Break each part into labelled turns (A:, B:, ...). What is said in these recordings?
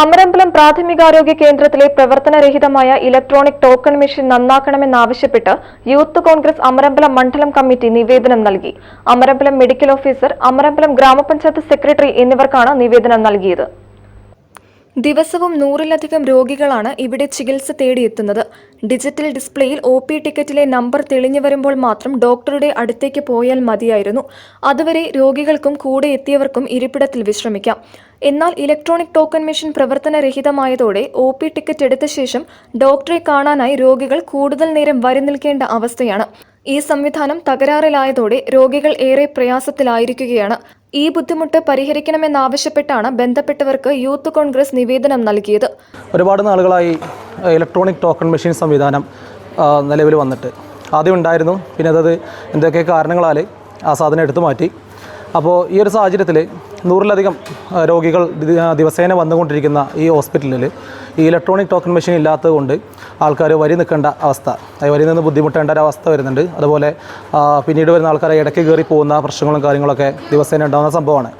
A: Amarambalam പ്രാഥമികാരോഗ്യ കേന്ദ്രത്തിലെ പ്രവർത്തനരഹിതമായ ഇലക്ട്രോണിക് ടോക്കൺ മെഷീൻ നന്നാക്കണമെന്നാവശ്യപ്പെട്ട് യൂത്ത് കോൺഗ്രസ് അമരമ്പലം മണ്ഡലം കമ്മിറ്റി നിവേദനം നൽകി. അമരമ്പലം മെഡിക്കൽ ഓഫീസർ അമരമ്പലം ഗ്രാമപഞ്ചായത്ത് സെക്രട്ടറി എന്നിവർക്കാണ് നിവേദനം നൽകിയത്. ദിവസവും നൂറിലധികം രോഗികളാണ് ഇവിടെ ചികിത്സ തേടിയെത്തുന്നത്. ഡിജിറ്റൽ ഡിസ്പ്ലേയിൽ ഒ പി ടിക്കറ്റിലെ നമ്പർ തെളിഞ്ഞു വരുമ്പോൾ മാത്രം ഡോക്ടറുടെ അടുത്തേക്ക് പോയാൽ മതിയായിരുന്നു. അതുവരെ രോഗികൾക്കും കൂടെ എത്തിയവർക്കും ഇരിപ്പിടത്തിൽ വിശ്രമിക്കാം. എന്നാൽ ഇലക്ട്രോണിക് ടോക്കൺ മെഷീൻ പ്രവർത്തനരഹിതമായതോടെ ഒ പി ടിക്കറ്റ് എടുത്ത ശേഷം ഡോക്ടറെ കാണാനായി രോഗികൾ കൂടുതൽ നേരം വരി നിൽക്കേണ്ട അവസ്ഥയാണ്. ഈ സംവിധാനം തകരാറിലായതോടെ രോഗികൾ ഏറെ പ്രയാസത്തിലായിരിക്കുകയാണ്. ഈ ബുദ്ധിമുട്ട് പരിഹരിക്കണമെന്നാവശ്യപ്പെട്ടാണ് ബന്ധപ്പെട്ടവർക്ക് യൂത്ത് കോൺഗ്രസ് നിവേദനം നൽകിയത്.
B: ഒരുപാട് നാളുകളായി ഇലക്ട്രോണിക് ടോക്കൺ മെഷീൻ സംവിധാനം നിലവിൽ വന്നിട്ട്. ആദ്യം ഉണ്ടായിരുന്നു പിന്നെ അതത് എന്തൊക്കെ കാരണങ്ങളാൽ ആ സാധനം എടുത്തു മാറ്റി. അപ്പോൾ ഈ ഒരു സാഹചര്യത്തിൽ നൂറിലധികം രോഗികൾ ദിവസേന വന്നുകൊണ്ടിരിക്കുന്ന ഈ ഹോസ്പിറ്റലിൽ ഈ ഇലക്ട്രോണിക് ടോക്കൺ മെഷീൻ ഇല്ലാത്തത് കൊണ്ട് ആൾക്കാർ വരി നിൽക്കേണ്ട അവസ്ഥ. വരി നിന്ന് ബുദ്ധിമുട്ടേണ്ട ഒരു അവസ്ഥ വരുന്നുണ്ട്. അതുപോലെ പിന്നീട് വരുന്ന ആൾക്കാരെ ഇടയ്ക്ക് കയറി പോകുന്ന പ്രശ്നങ്ങളും കാര്യങ്ങളൊക്കെ ദിവസേന ഉണ്ടാകുന്ന സംഭവമാണ്.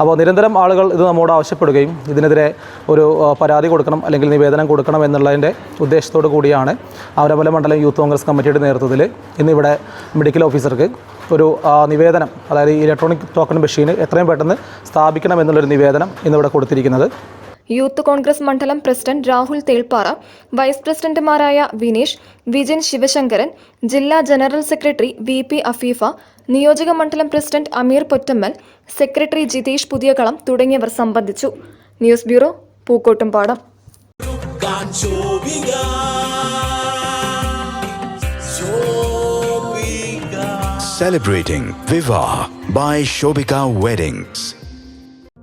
B: അപ്പോൾ നിരന്തരം ആളുകൾ ഇത് നമ്മോട് ആവശ്യപ്പെടുകയും ഇതിനെതിരെ ഒരു പരാതി കൊടുക്കണം അല്ലെങ്കിൽ നിവേദനം കൊടുക്കണം എന്നുള്ളതിന്റെ ഉദ്ദേശത്തോടു കൂടിയാണ് അവരമല മണ്ഡലം യൂത്ത് കോൺഗ്രസ് കമ്മിറ്റിയുടെ നേതൃത്വത്തിൽ ഇന്നിവിടെ മെഡിക്കൽ ഓഫീസർക്ക് ഒരു നിവേദനം അതായത് ഇലക്ട്രോണിക് ടോക്കൺ മെഷീൻ എത്രയും പെട്ടെന്ന് സ്ഥാപിക്കണം എന്നുള്ളൊരു നിവേദനം ഇന്നിവിടെ കൊടുത്തിരിക്കുന്നത്.
A: യൂത്ത് കോൺഗ്രസ് മണ്ഡലം പ്രസിഡന്റ് രാഹുൽ തേൾപ്പാറ വൈസ് പ്രസിഡന്റുമാരായ വിനീഷ് വിജിൻ ശിവശങ്കരൻ ജില്ലാ general secretary V P Afeefa നിയോജക മണ്ഡലം പ്രസിഡന്റ് അമീർ പൊറ്റമ്മൽ സെക്രട്ടറി ജിതേഷ് പുതിയകളം തുടങ്ങിയവർ സംബന്ധിച്ചു news bureau Pookkottumpadam
C: Celebrating Viva by Shobika Weddings.